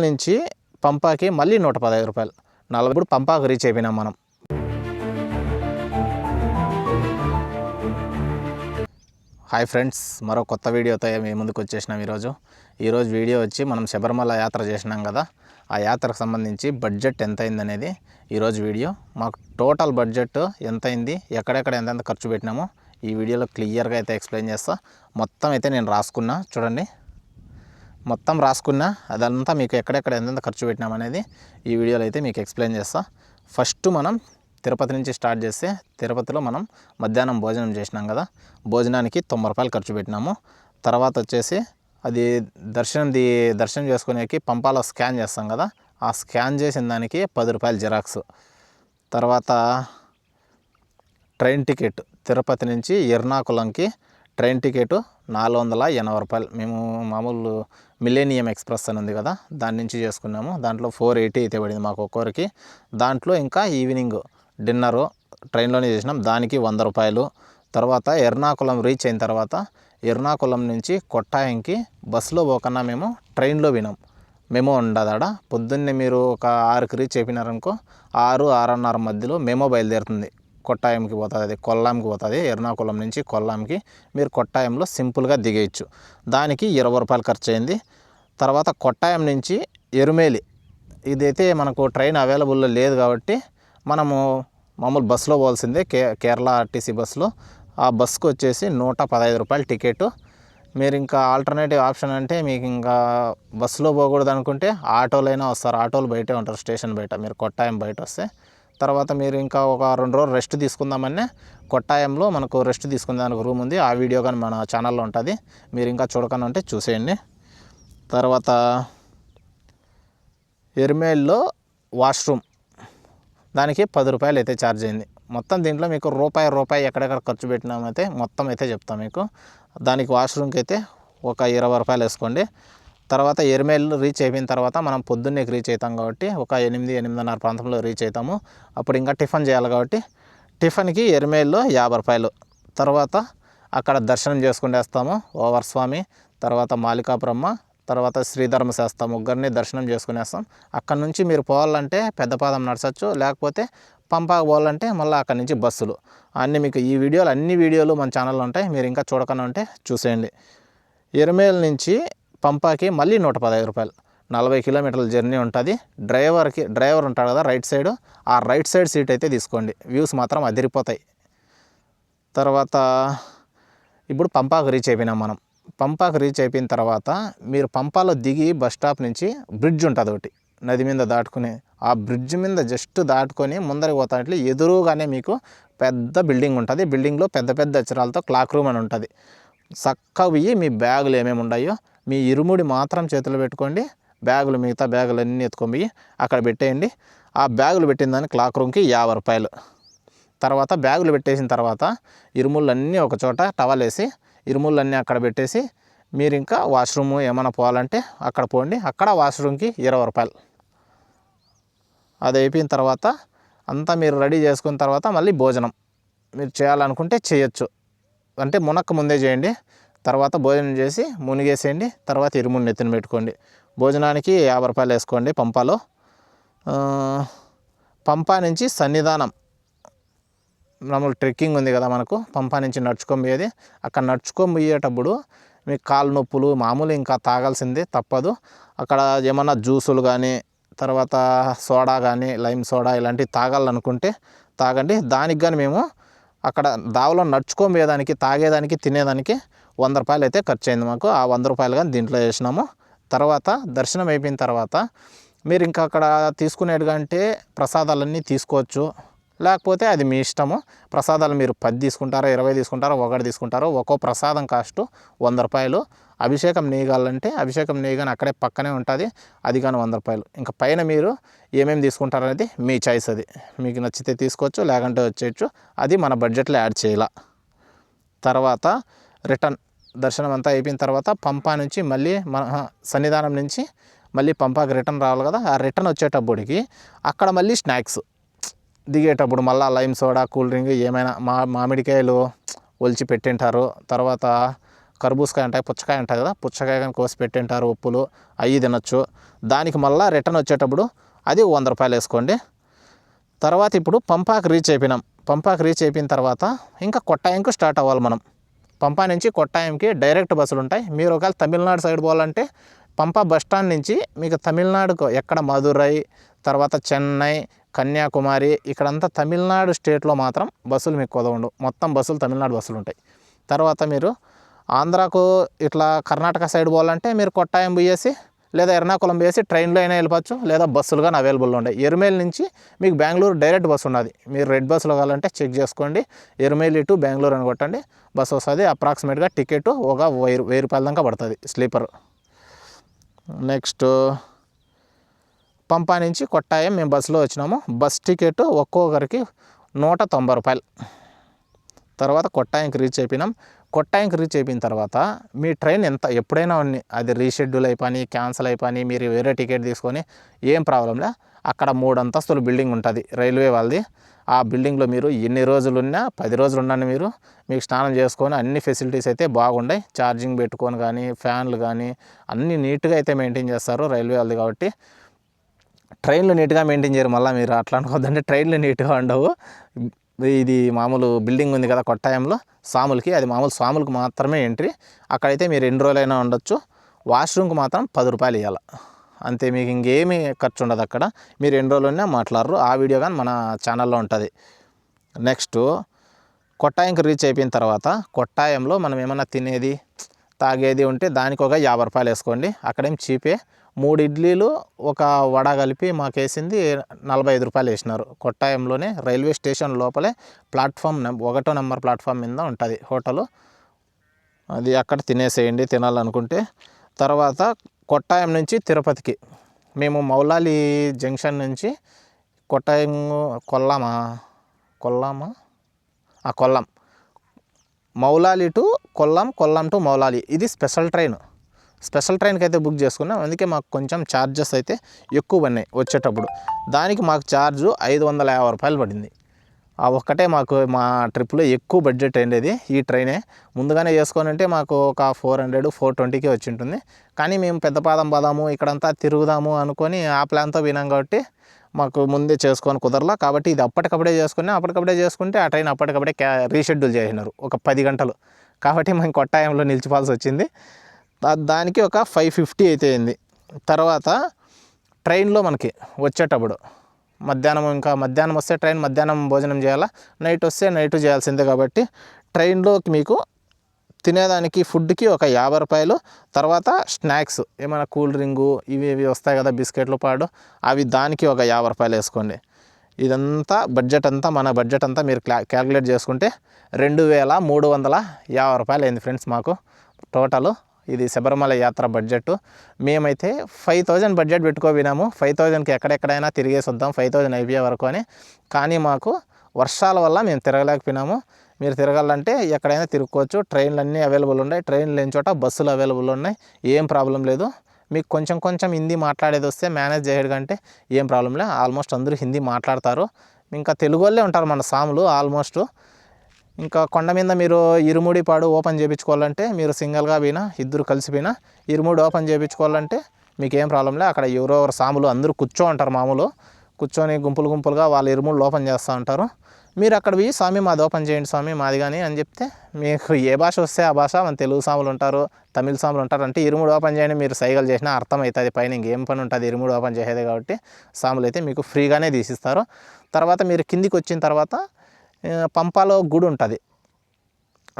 నుంచి పంపాకి మళ్ళీ నూట పదహైదు రూపాయలు. నలభై ఇప్పుడు పంపాకు రీచ్ అయిపోయినాం మనం. హాయ్ ఫ్రెండ్స్ మరో కొత్త వీడియోతో మీ ముందుకు వచ్చేసినాం ఈరోజు. ఈరోజు వీడియో వచ్చి మనం శబరిమల యాత్ర చేసినాం కదా. ఆ యాత్రకు సంబంధించి బడ్జెట్ ఎంత అయింది అనేది ఈరోజు వీడియో మాకు టోటల్ బడ్జెట్ ఎంత అయింది ఎక్కడెక్కడ ఎంతెంత ఖర్చు పెట్టినామో ఈ వీడియోలో క్లియర్గా అయితే ఎక్స్ప్లెయిన్ చేస్తా. మొత్తం అయితే నేను రాసుకున్నా. చూడండి. మొత్తం రాసుకున్నా అదంతా మీకు ఎక్కడెక్కడ ఎంతెంత ఖర్చు పెట్టినాం అనేది ఈ వీడియోలో అయితే మీకు ఎక్స్ప్లెయిన్ చేస్తా. ఫస్ట్ మనం తిరుపతి నుంచి స్టార్ట్ చేస్తే తిరుపతిలో మనం మధ్యాహ్నం భోజనం చేసినాం కదా. భోజనానికి తొంభై రూపాయలు ఖర్చు పెట్టినాము. తర్వాత వచ్చేసి అది దర్శనం ది దర్శనం చేసుకునేకి పంపాలో స్కాన్ చేస్తాం కదా. ఆ స్కాన్ చేసిన దానికి పది రూపాయలు జిరాక్స్. తర్వాత ట్రైన్ టికెట్ తిరుపతి నుంచి ఎర్నాకుళంకి ట్రైన్ టికెట్ నాలుగు వందల ఎనభై రూపాయలు. మేము మామూలు మిలేనియం ఎక్స్ప్రెస్ అని ఉంది కదా దాని నుంచి చేసుకున్నాము. దాంట్లో ఫోర్ ఎయిటీ అయితే పడింది మాకు ఒక్కొక్కరికి. దాంట్లో ఇంకా ఈవినింగ్ డిన్నరు ట్రైన్లోనే చేసినాం. దానికి వంద రూపాయలు. తర్వాత ఎర్నాకుళం రీచ్ అయిన తర్వాత ఎర్నాకుళం నుంచి కొట్టాయంకి బస్సులో పోకన్నా మేము ట్రైన్లో వినాం మెమో ఉండదాడ పొద్దున్నే మీరు ఒక ఆరుకి రీచ్ చెప్పినారనుకో ఆరు ఆరున్నర మధ్యలో మెమో బయలుదేరుతుంది. కొట్టాయంకి పోతుంది అది కొల్లాంకి పోతుంది. ఎర్నాకుళం నుంచి కొల్లాంకి మీరు కొట్టాయంలో సింపుల్గా దిగేయచ్చు. దానికి ఇరవై రూపాయలు ఖర్చు అయింది తర్వాత కొట్టాయం నుంచి ఎరుమేలి. ఇదైతే మనకు ట్రైన్ అవైలబుల్లో లేదు కాబట్టి మనము మామూలు బస్సులో పోవాల్సిందే. కే కేరళ ఆర్టీసీ బస్సులో ఆ బస్సుకు వచ్చేసి నూట పదహైదు రూపాయలు టికెట్. మీరు ఇంకా ఆల్టర్నేటివ్ ఆప్షన్ అంటే మీకు ఇంకా బస్సులో పోకూడదు అనుకుంటే ఆటోలైనా వస్తారు. ఆటోలు బయటే ఉంటారు స్టేషన్ బయట. మీరు కొట్టాయం బయట వస్తే తర్వాత మీరు ఇంకా ఒక రెండు రోజులు రెస్ట్ తీసుకుందామనే కొట్టాయంలో మనకు రెస్ట్ తీసుకుందానికి రూమ్ ఉంది. ఆ వీడియో కానీ మన ఛానల్లో ఉంటుంది. మీరు ఇంకా చూడకుండా ఉంటే చూసేయండి. తర్వాత ఎర్మేల్లో వాష్రూమ్. దానికి పది రూపాయలు అయితే ఛార్జ్ అయింది. మొత్తం దీంట్లో మీకు రూపాయి రూపాయి ఎక్కడెక్కడ ఖర్చు పెట్టినామైతే మొత్తం అయితే చెప్తాం మీకు. దానికి వాష్రూమ్కి అయితే ఒక ఇరవై రూపాయలు వేసుకోండి. తర్వాత ఎరిమేల్ రీచ్ అయిపోయిన తర్వాత మనం పొద్దున్నే రీచ్ అవుతాం కాబట్టి ఒక ఎనిమిది ఎనిమిదిన్నర ప్రాంతంలో రీచ్ అవుతాము. అప్పుడు ఇంకా టిఫిన్ చేయాలి కాబట్టి టిఫిన్కి ఎరిమేల్లో యాభై రూపాయలు. తర్వాత అక్కడ దర్శనం చేసుకునేస్తాము ఓవర్ స్వామి తర్వాత మాలికాపురమ్మ తర్వాత శ్రీధర్మ శాస్త్ర ముగ్గురిని దర్శనం చేసుకునేస్తాం. అక్కడ నుంచి మీరు పోవాలంటే పెద్దపాదం నడచచ్చు లేకపోతే పంపాకు పోవాలంటే మళ్ళీ అక్కడ నుంచి బస్సులు. అన్నీ మీకు ఈ వీడియోలు అన్ని వీడియోలు మన ఛానల్లో ఉంటాయి. మీరు ఇంకా చూడకుండా ఉంటే చూసేయండి. ఎరుమేల నుంచి పంపాకి మళ్ళీ నూట పదహైదు రూపాయలు. నలభై కిలోమీటర్ల జర్నీ ఉంటుంది. డ్రైవర్కి డ్రైవర్ ఉంటాడు కదా రైట్ సైడ్. ఆ రైట్ సైడ్ సీట్ అయితే తీసుకోండి. వ్యూస్ మాత్రం అదిరిపోతాయి. తర్వాత ఇప్పుడు పంపాకు రీచ్ అయిపోయినాం మనం. పంపాకు రీచ్ అయిపోయిన తర్వాత మీరు పంపాలో దిగి బస్ స్టాప్ నుంచి బ్రిడ్జ్ ఉంటుంది ఒకటి. నది మీద దాటుకునే. ఆ బ్రిడ్జ్ మీద జస్ట్ దాటుకొని ముందరికి పోతాంటే ఎదురుగానే మీకు పెద్ద బిల్డింగ్ ఉంటుంది. బిల్డింగ్లో పెద్ద పెద్ద అక్షరాలతో క్లాక్ రూమ్ అని ఉంటుంది. చక్కగా పోయి మీ బ్యాగులు ఏమేమి ఉన్నాయో మీ ఇరుముడి మాత్రం చేతిలో పెట్టుకోండి. బ్యాగులు మిగతా బ్యాగులు అన్నీ ఎత్తుకొని పోయి అక్కడ పెట్టేయండి. ఆ బ్యాగులు పెట్టిన దాన్ని క్లాక్ రూమ్కి యాభై రూపాయలు. తర్వాత బ్యాగులు పెట్టేసిన తర్వాత ఇరుములన్నీ ఒక చోట టవల్ వేసి ఇరుములన్నీ అక్కడ పెట్టేసి మీరు ఇంకా వాష్రూమ్ ఏమైనా పోవాలంటే అక్కడ పోండి. అక్కడ వాష్రూమ్కి ఇరవై రూపాయలు. అది అయిపోయిన తర్వాత అంతా మీరు రెడీ చేసుకున్న తర్వాత మళ్ళీ భోజనం. మీరు చేయాలనుకుంటే చేయొచ్చు. అంటే మునక్క ముందే చేయండి. తర్వాత భోజనం చేసి మునిగేసేయండి. తర్వాత ఇరుముని నెత్తిన పెట్టుకోండి. భోజనానికి యాభై రూపాయలు వేసుకోండి పంపాలో. పంపా నుంచి సన్నిధానం. మామూలు ట్రెక్కింగ్ ఉంది కదా మనకు. పంపా నుంచి నడుచుకొని పోయేది అక్కడ నడుచుకొని పోయేటప్పుడు మీకు కాలు నొప్పులు మామూలు ఇంకా తాగాల్సిందే తప్పదు. అక్కడ ఏమన్నా జ్యూసులు కానీ తర్వాత సోడా కానీ లైమ్ సోడా ఇలాంటివి తాగాలనుకుంటే తాగండి. దానికి కానీ మేము అక్కడ దావలో నడుచుకొని పోయేదానికి తాగేదానికి తినేదానికి వంద రూపాయలు అయితే ఖర్చు అయింది మాకు. ఆ వంద రూపాయలు కానీ దీంట్లో వేసినాము. తర్వాత దర్శనం అయిపోయిన తర్వాత మీరు ఇంకా అక్కడ తీసుకునేటికంటే ప్రసాదాలన్నీ తీసుకోవచ్చు. లేకపోతే అది మీ ఇష్టము. ప్రసాదాలు మీరు పది తీసుకుంటారో ఇరవై తీసుకుంటారో ఒకటి తీసుకుంటారో ఒక్కో ప్రసాదం కాస్ట్ వంద రూపాయలు. అభిషేకం నేయగాలంటే అభిషేకం నేయగాని అక్కడే పక్కనే ఉంటుంది. అది కానీ వంద రూపాయలు. ఇంకా పైన మీరు ఏమేమి తీసుకుంటారనేది మీ చాయిస్ అది. మీకు నచ్చితే తీసుకోవచ్చు లేకుంటే వచ్చేయచ్చు. అది మన బడ్జెట్లో యాడ్ చేయాల. తర్వాత రిటర్న్ దర్శనం అంతా అయిపోయిన తర్వాత పంపా నుంచి మళ్ళీ మన సన్నిధానం నుంచి మళ్ళీ పంపాకి రిటర్న్ రావాలి కదా. ఆ రిటర్న్ వచ్చేటప్పటికి అక్కడ మళ్ళీ స్నాక్స్ దిగేటప్పుడు మళ్ళీ లైమ్ సోడా కూల్ డ్రింక్ ఏమైనా మా మామిడికాయలు ఒలిచి పెట్టింటారు. తర్వాత కర్బూజకాయ ఉంటాయి పుచ్చకాయ ఉంటాయి కదా పుచ్చకాయ కానీ కోసి పెట్టింటారు ఉప్పులు అవి తినొచ్చు. దానికి మళ్ళీ రిటర్న్ వచ్చేటప్పుడు అది వంద రూపాయలు వేసుకోండి. తర్వాత ఇప్పుడు పంపాకి రీచ్ అయిపోయినాం. పంపాకి రీచ్ అయిపోయిన తర్వాత ఇంకా కొట్టాయంకు స్టార్ట్ అవ్వాలి మనం. పంపా నుంచి కొట్టాయంకి డైరెక్ట్ బస్సులు ఉంటాయి. మీరు ఒకవేళ తమిళనాడు సైడ్ పోవాలంటే పంపా బస్ స్టాండ్ నుంచి మీకు తమిళనాడుకు ఎక్కడ మదురై తర్వాత చెన్నై కన్యాకుమారి ఇక్కడంతా తమిళనాడు స్టేట్లో మాత్రం బస్సులు మీకు కుదవండు మొత్తం బస్సులు తమిళనాడు బస్సులు ఉంటాయి. తర్వాత మీరు ఆంధ్రాకు ఇట్లా కర్ణాటక సైడ్ పోవాలంటే మీరు కొట్టాయం పోయేసి లేదా ఎర్నాకుళం వేసి ట్రైన్లో అయినా వెళ్ళిపోవచ్చు లేదా బస్సులు కానీ అవైలబుల్ ఉన్నాయి ఎరుమేల్ నుంచి మీకు బెంగళూరు డైరెక్ట్ బస్సు ఉన్నది. మీరు రెడ్ బస్సులో కావాలంటే చెక్ చేసుకోండి. ఎరుమేలి టు బెంగళూరు అని కొట్టండి. బస్సు వస్తుంది అప్రాక్సిమేట్గా టికెట్ ఒక వెయ్యి వెయ్యి రూపాయల దాకా పడుతుంది స్లీపర్. నెక్స్ట్ పంపా నుంచి కొట్టాయం మేము బస్సులో వచ్చినాము. బస్ టికెట్ ఒక్కొక్కరికి నూట తొంభై రూపాయలు. తర్వాత కొట్టాయంకి రీచ్ అయిపోయినాం. కొట్టాయంకి రీచ్ అయిపోయిన తర్వాత మీ ట్రైన్ ఎంత ఎప్పుడైనా అది రీషెడ్యూల్ అయిపోయి క్యాన్సిల్ అయిపోయి మీరు వేరే టికెట్ తీసుకొని ఏం ప్రాబ్లంలే అక్కడ మూడు అంతస్తులు బిల్డింగ్ ఉంటుంది రైల్వే వాళ్ళది. ఆ బిల్డింగ్లో మీరు ఎన్ని రోజులు ఉన్నా పది రోజులు ఉండండి మీరు మీకు స్నానం చేసుకొని అన్ని ఫెసిలిటీస్ అయితే బాగుంటాయి ఛార్జింగ్ పెట్టుకొని కానీ ఫ్యాన్లు కానీ అన్నీ నీట్గా అయితే మెయింటైన్ చేస్తారు రైల్వే వాళ్ళది కాబట్టి. ట్రైన్లు నీట్గా మెయింటైన్ చేయరు మళ్ళీ మీరు అట్లా అనుకోవద్దంటే ట్రైన్లు నీట్గా ఉండవు. ఇది మామూలు బిల్డింగ్ ఉంది కదా కొట్టాయంలో సాములకి అది మామూలు సాములకు మాత్రమే ఎంట్రీ. అక్కడైతే మీరు ఎన్ని రోజులైనా ఉండొచ్చు. వాష్రూమ్కి మాత్రం పది రూపాయలు ఇవ్వాలి అంతే మీకు ఇంకేమీ ఖర్చు ఉండదు అక్కడ. మీరు ఎన్ని రోజులైనా మాట్లాడరు. ఆ వీడియో కానీ మన ఛానల్లో ఉంటుంది. నెక్స్ట్ కొట్టాయంకి రీచ్ అయిపోయిన తర్వాత కొట్టాయంలో మనం ఏమన్నా తినేది తాగేది ఉంటే దానికి ఒక యాభై రూపాయలు వేసుకోండి. అక్కడేం చీపే. మూడు ఇడ్లీలు ఒక వడ కలిపి మాకు వేసింది నలభై ఐదు రూపాయలు వేసినారు. కొట్టాయంలోనే రైల్వే స్టేషన్ లోపలే ప్లాట్ఫామ్ ఒకటో నెంబర్ ప్లాట్ఫామ్ మీద ఉంటుంది హోటల్. అది అక్కడ తినేసేయండి తినాలనుకుంటే. తర్వాత కొట్టాయం నుంచి తిరుపతికి. మేము మౌలాలి జంక్షన్ నుంచి కొట్టాయం కొల్లామా? కొల్లామా? ఆ Kollam. Moula Ali to Kollam Kollam to Moula Ali. ఇది స్పెషల్ ట్రైన్. స్పెషల్ ట్రైన్కి అయితే బుక్ చేసుకున్నాం. అందుకే మాకు కొంచెం ఛార్జెస్ అయితే ఎక్కువ పడినాయి వచ్చేటప్పుడు. దానికి మాకు ఛార్జు ఐదు వందల యాభై రూపాయలు పడింది. ఆ ఒక్కటే మాకు మా ట్రిప్లో ఎక్కువ బడ్జెట్ అయింది ఈ ట్రైనే. ముందుగానే చేసుకోనంటే మాకు ఒక ఫోర్ హండ్రెడ్ ఫోర్ ట్వంటీకి వచ్చి ఉంటుంది కానీ మేము పెద్దపాదం పోదాము ఇక్కడంతా తిరుగుదాము అనుకొని ఆ ప్లాన్తో వినాం కాబట్టి మాకు ముందే చేసుకొని కుదరలా. కాబట్టి ఇది అప్పటికప్పుడే చేసుకుని అప్పటికప్పుడే చేసుకుంటే ఆ ట్రైన్ అప్పటికప్పుడే క్యా రీషెడ్యూల్ చేసినారు. ఒక పది గంటలు. కాబట్టి మేము కొట్టాయంలో నిలిచిపోవాల్సి వచ్చింది దానికి ఒక ఫైవ్ ఫిఫ్టీ అయితే అయింది. తర్వాత ట్రైన్లో మనకి వచ్చేటప్పుడు మధ్యాహ్నం ఇంకా మధ్యాహ్నం వస్తే ట్రైన్ మధ్యాహ్నం భోజనం చేయాలా? నైట్ వస్తే నైట్ చేయాల్సిందే కాబట్టి ట్రైన్లో మీకు తినేదానికి ఫుడ్కి ఒక యాభై రూపాయలు. తర్వాత స్నాక్స్ ఏమైనా కూల్ డ్రింకు ఇవి ఇవి వస్తాయి కదా బిస్కెట్లు పాడు అవి దానికి ఒక యాభై రూపాయలు వేసుకోండి. ఇదంతా బడ్జెట్ అంతా మన బడ్జెట్ అంతా మీరు క్లా క్యాలిక్యులేట్ చేసుకుంటే రెండు వేల మూడు వందల యాభై రూపాయలు అయింది ఫ్రెండ్స్ మాకు. టోటల్ ఇది శబరిమల యాత్ర బడ్జెట్ మేమైతే ఫైవ్ థౌజండ్ బడ్జెట్ పెట్టుకోవినాము ఫైవ్ థౌజండ్కి ఎక్కడెక్కడైనా తిరిగేసి వద్దాం ఫైవ్ థౌజండ్ అయిపోయే వరకు అని. కానీ మాకు వర్షాల వల్ల మేము తిరగలేకపోయినాము. మీరు తిరగాలంటే ఎక్కడైనా తిరుక్కోవచ్చు. ట్రైన్లు అన్నీ అవైలబుల్ ఉన్నాయి. ట్రైన్లు లేని చోట బస్సులు అవైలబుల్ ఉన్నాయి. ఏం ప్రాబ్లం లేదు. మీకు కొంచెం కొంచెం హిందీ మాట్లాడేది వస్తే మేనేజ్ చేయడం కంటే ఏం ప్రాబ్లం లేదు. ఆల్మోస్ట్ అందరూ హిందీ మాట్లాడతారు. ఇంకా తెలుగు వాళ్ళే ఉంటారు మన సాములు ఆల్మోస్ట్ ఇంకా కొండ మీద మీరు ఇరుముడి పాడు ఓపెన్ చేయించుకోవాలంటే మీరు సింగిల్గా పోయినా ఇద్దరు కలిసి పోయినా ఇరుముడి ఓపెన్ చేయించుకోవాలంటే మీకు ఏం ప్రాబ్లం లేదు. అక్కడ ఎవరో సాములు అందరూ కూర్చో ఉంటారు మామూలు. కూర్చొని గుంపులు గుంపులుగా వాళ్ళు ఇరుముడు ఓపెన్ చేస్తూ ఉంటారు. మీరు అక్కడ పోయి స్వామి మాది ఓపెన్ చేయండి స్వామి మాది కానీ అని చెప్తే మీకు ఏ భాష వస్తే ఆ భాష మన తెలుగు సాములు ఉంటారు తమిళ సాములు ఉంటారు అంటే ఇరుముడు ఓపెన్ చేయండి మీరు సైగలు చేసినా అర్థమవుతుంది. పైన ఇంకేం పని ఉంటుంది ఇరుముడు ఓపెన్ చేసేది కాబట్టి సాములు అయితే మీకు ఫ్రీగానే తీసిస్తారు. తర్వాత మీరు కిందికి వచ్చిన తర్వాత పంపాలో గుడి ఉంటుంది.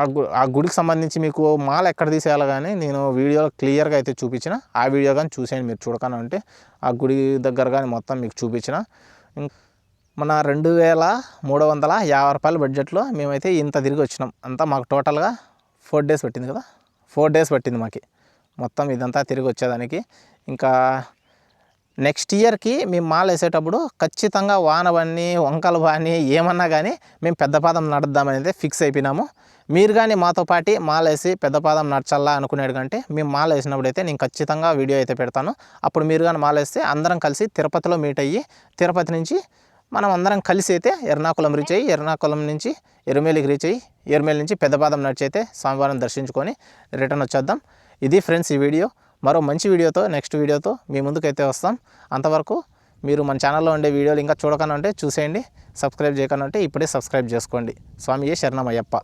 ఆ గు ఆ గుడికి సంబంధించి మీకు మాల ఎక్కడ తీసేయాలి కానీ నేను వీడియోలో క్లియర్గా అయితే చూపించిన. ఆ వీడియో కానీ చూసేయండి మీరు చూడకుండా ఉంటే ఆ గుడి దగ్గర కానీ మొత్తం మీకు చూపించిన. మన రెండు వేల మూడు వందల యాభై రూపాయల బడ్జెట్లో మేమైతే ఇంత తిరిగి వచ్చినాం. అంతా మాకు టోటల్గా ఫోర్ డేస్ పట్టింది కదా? ఫోర్ డేస్ పట్టింది మాకు. మొత్తం ఇదంతా తిరిగి వచ్చేదానికి. ఇంకా నెక్స్ట్ ఇయర్కి మేము మాల వేసేటప్పుడు ఖచ్చితంగా వాన బాని వంకలు బాని ఏమన్నా కానీ మేము పెద్దపాదం నడుద్దామనేది ఫిక్స్ అయిపోయినాము. మీరు కానీ మాతో పాటి మాల వేసి పెద్దపాదం నడచాలా అనుకునేది కంటే మేము మాల వేసినప్పుడు అయితే నేను ఖచ్చితంగా వీడియో అయితే పెడతాను. అప్పుడు మీరు కానీ మాల వేస్తే అందరం కలిసి తిరుపతిలో మీట్ అయ్యి తిరుపతి నుంచి మనం అందరం కలిసి అయితే ఎర్నాకుళం రీచ్ అయ్యి ఎర్నాకుళం నుంచి ఎరుమేలికి రీచ్ అయ్యి ఎరుమేలి నుంచి పెద్దపాదం నడిచి అయితే స్వామివారిని దర్శించుకొని రిటర్న్ వచ్చేద్దాం. ఇది ఫ్రెండ్స్ ఈ వీడియో. మరో మంచి వీడియోతో నెక్స్ట్ వీడియోతో మీ ముందుకైతే వస్తాం. అంతవరకు మీరు మన ఛానల్లో ఉండే వీడియోలు ఇంకా చూడకుండా ఉంటే చూసేయండి సబ్స్క్రైబ్ చేయకుండా ఉంటే ఇప్పుడే సబ్స్క్రైబ్ చేసుకోండి. స్వామి శరణమయ్యప్ప.